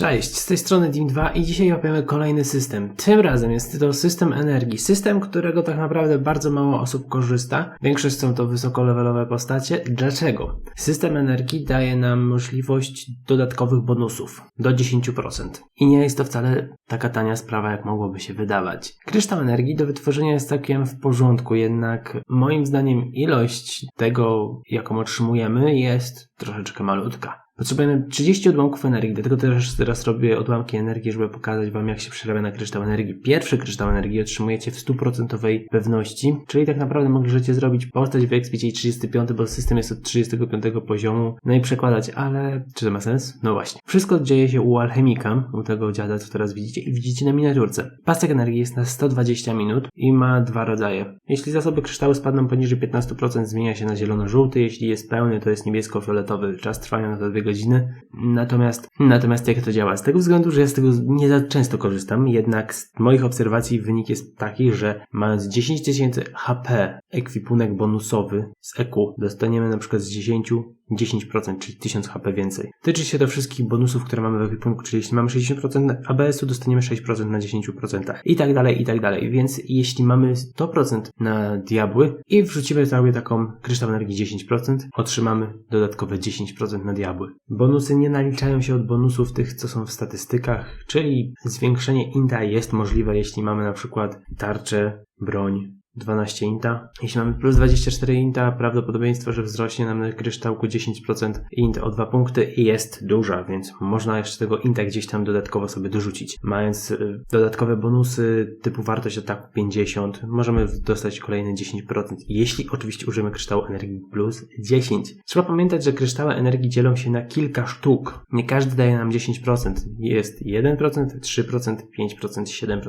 Cześć, z tej strony Dim2 i dzisiaj łapiemy kolejny system. Tym razem jest to system energii. System, którego tak naprawdę bardzo mało osób korzysta. Większość są to wysokolevelowe postacie. Dlaczego? System energii daje nam możliwość dodatkowych bonusów do 10%. I nie jest to wcale taka tania sprawa, jak mogłoby się wydawać. Kryształ energii do wytworzenia jest całkiem w porządku, jednak moim zdaniem ilość tego, jaką otrzymujemy, jest troszeczkę malutka. Potrzebujemy 30 odłamków energii, dlatego też teraz robię odłamki energii, żeby pokazać Wam, jak się przerabia na kryształ energii. Pierwszy kryształ energii otrzymujecie w 100% pewności, czyli tak naprawdę możecie zrobić postać w Expicie 35, bo system jest od 35 poziomu, no i przekładać, ale czy to ma sens? No właśnie. Wszystko dzieje się u alchemika, u tego dziada, co teraz widzicie i widzicie na miniaturce. Pasek energii jest na 120 minut i ma dwa rodzaje. Jeśli zasoby kryształu spadną poniżej 15%, zmienia się na zielono-żółty, jeśli jest pełny, to jest niebiesko-fioletowy. Czas trwania na to 2 godziny. Natomiast, natomiast jak to działa? Z tego względu, że ja z tego nie za często korzystam, jednak z moich obserwacji wynik jest taki, że mając 10 tysięcy HP ekwipunek bonusowy z EQ, dostaniemy na przykład z 10 10%, czyli 1000 HP więcej. Tyczy się to wszystkich bonusów, które mamy w ekwipunku, czyli jeśli mamy 60% ABS-u, dostaniemy 6% na 10% i tak dalej, i tak dalej. Więc jeśli mamy 100% na diabły i wrzucimy sobie taką kryształ energii 10%, otrzymamy dodatkowe 10% na diabły. Bonusy nie naliczają się od bonusów tych, co są w statystykach, czyli zwiększenie inta jest możliwe, jeśli mamy na przykład tarczę, broń, 12 inta. Jeśli mamy plus 24 inta, prawdopodobieństwo, że wzrośnie nam na kryształku 10% int o 2 punkty jest duża, więc można jeszcze tego inta gdzieś tam dodatkowo sobie dorzucić. Mając y, dodatkowe bonusy typu wartość ataku 50, możemy dostać kolejne 10%, jeśli oczywiście użyjemy kryształu energii plus 10. Trzeba pamiętać, że kryształy energii dzielą się na kilka sztuk. Nie każdy daje nam 10%. Jest 1%, 3%, 5%, 7%,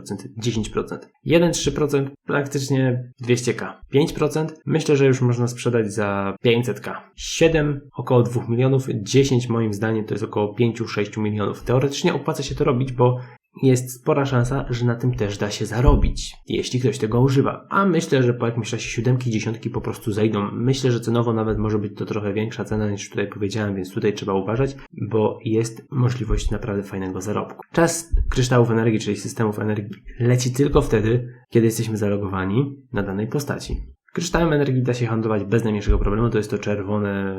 10%. 1-3% praktycznie 200k. 5% myślę, że już można sprzedać za 500k. 7 około 2 milionów, 10 moim zdaniem to jest około 5-6 milionów. Teoretycznie opłaca się to robić, bo jest spora szansa, że na tym też da się zarobić, jeśli ktoś tego używa. A myślę, że po jakimś czasie siódemki, dziesiątki po prostu zejdą. Myślę, że cenowo nawet może być to trochę większa cena niż tutaj powiedziałem, więc tutaj trzeba uważać, bo jest możliwość naprawdę fajnego zarobku. Czas kryształów energii, czyli systemów energii, leci tylko wtedy, kiedy jesteśmy zalogowani na danej postaci. Kryształem energii da się handlować bez najmniejszego problemu. To jest to czerwone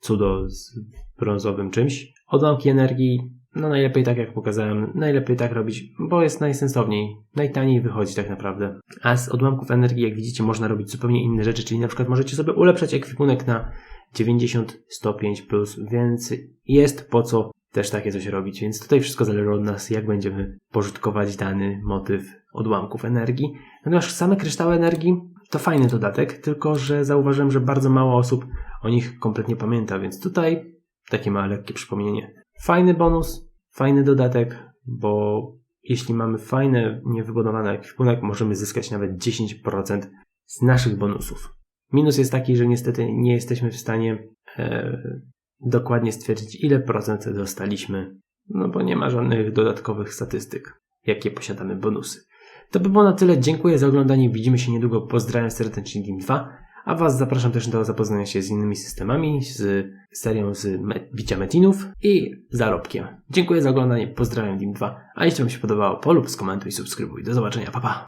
cudo z brązowym czymś. Odłamki energii no najlepiej tak jak pokazałem, najlepiej tak robić, bo jest najsensowniej, najtaniej wychodzi tak naprawdę. A z odłamków energii, jak widzicie, można robić zupełnie inne rzeczy, czyli na przykład możecie sobie ulepszać ekwipunek na 90 105 plus, więc jest po co też takie coś robić. Więc tutaj wszystko zależy od nas, jak będziemy pożytkować dany motyw odłamków energii. Natomiast same kryształy energii to fajny dodatek, tylko że zauważyłem, że bardzo mało osób o nich kompletnie pamięta, więc tutaj takie małe lekkie przypomnienie. Fajny bonus, fajny dodatek, bo jeśli mamy fajny, niewybudowany ekwipunek, możemy zyskać nawet 10% z naszych bonusów. Minus jest taki, że niestety nie jesteśmy w stanie e, dokładnie stwierdzić, ile procent dostaliśmy, no bo nie ma żadnych dodatkowych statystyk, jakie posiadamy bonusy. To by było na tyle. Dziękuję za oglądanie. Widzimy się niedługo. Pozdrawiam serdecznie Team 2. A Was zapraszam też do zapoznania się z innymi systemami, z serią z me- bicia metinów i zarobkiem. Dziękuję za oglądanie, pozdrawiam Dim2, a jeśli Wam się podobało, polub, skomentuj, subskrybuj. Do zobaczenia, pa pa!